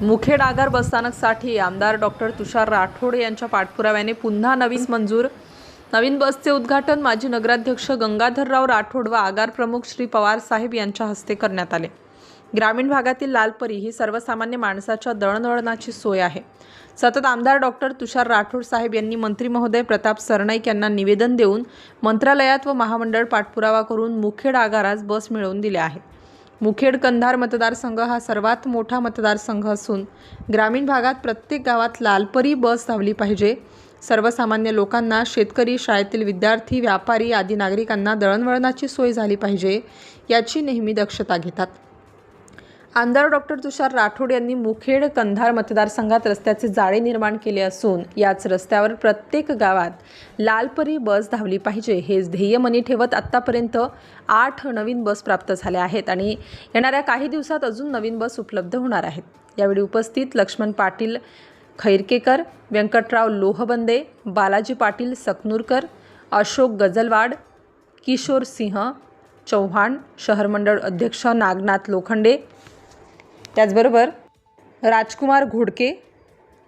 मुखेड आगार बसस्थानकसाठी आमदार डॉक्टर तुषार राठोड यांच्या पाठपुराव्याने पुन्हा नवीन मंजूर. नवीन बसचे उद्घाटन माजी नगराध्यक्ष गंगाधरराव राठोड व आगार प्रमुख श्री पवार साहेब यांच्या हस्ते करण्यात आले. ग्रामीण भागातील लालपरी ही सर्वसामान्य माणसाच्या दळणवळणाची सोय आहे. सतत आमदार डॉक्टर तुषार राठोड साहेब यांनी मंत्री महोदय प्रताप सरनाईक यांना निवेदन देऊन मंत्रालयात व महामंडळ पाठपुरावा करून मुखेड आगारास बस मिळवून दिल्या आहेत. मुखेड कंधार मतदारसंघ हा सर्वात मोठा मतदारसंघ असून ग्रामीण भागात प्रत्येक गावात लालपरी बस धावली पाहिजे. सर्वसामान्य लोकांना शेतकरी शाळेतील विद्यार्थी व्यापारी आदी नागरिकांना दळणवळणाची सोय झाली पाहिजे याची नेहमी दक्षता घेतात. आमदार डॉक्टर तुषार राठोड यांनी मुखेड कंधार मतदारसंघात रस्त्याचे जाळे निर्माण केले असून याच रस्त्यावर प्रत्येक गावात लालपरी बस धावली पाहिजे हेच ध्येय मनी ठेवत आत्तापर्यंत आठ नवीन बस प्राप्त झाल्या आहेत आणि येणाऱ्या काही दिवसात अजून नवीन बस उपलब्ध होणार आहेत. यावेळी उपस्थित लक्ष्मण पाटील खैरकेकर व्यंकटराव लोहबंदे बालाजी पाटील सकनूरकर अशोक गजलवाड किशोर सिंह चव्हाण शहर मंडळ अध्यक्ष नागनाथ लोखंडे त्याचबरोबर राजकुमार घोडके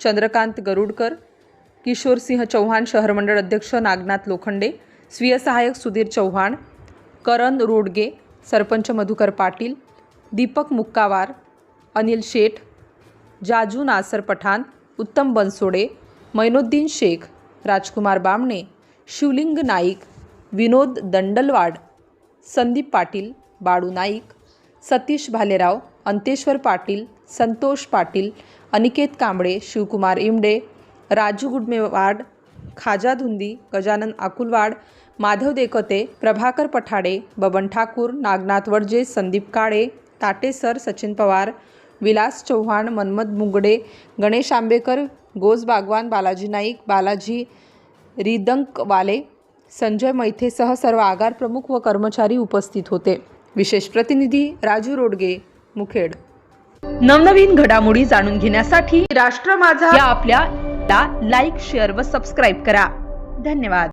चंद्रकांत गरुडकर किशोरसिंह चव्हाण शहर मंडळ अध्यक्ष नागनाथ लोखंडे स्वीय सहाय्यक सुधीर चव्हाण करण रोडगे सरपंच मधुकर पाटील दीपक मुक्कावार अनिल शेठ जाजू नासर पठाण उत्तम बनसोडे मैनुद्दीन शेख राजकुमार बामणे शिवलिंग नाईक विनोद दंडलवाड संदीप पाटील बाळू नाईक सतीश भालेराव अंतेश्वर पाटील संतोष पाटील अनिकेत कांबळे शिवकुमार इमडे राजू गुडमेवाड खाजा धुंदी गजानन आकुलवाड माधव देकते प्रभाकर पठाडे बबन ठाकूर नागनाथ वडजे संदीप काळे ताटेसर सचिन पवार विलास चव्हाण मनमत मुगडे गणेश आंबेकर गोज बागवान बालाजी नाईक बालाजी रिदंकवाले संजय मैथेसह सर्व आगार प्रमुख व कर्मचारी उपस्थित होते. विशेष प्रतिनिधी राजू रोडगे मुखेड. नवनवीन घडामोडी जाणून घेण्यासाठी राष्ट्र माझा या आपल्या लाईक शेअर व सबस्क्राईब करा. धन्यवाद.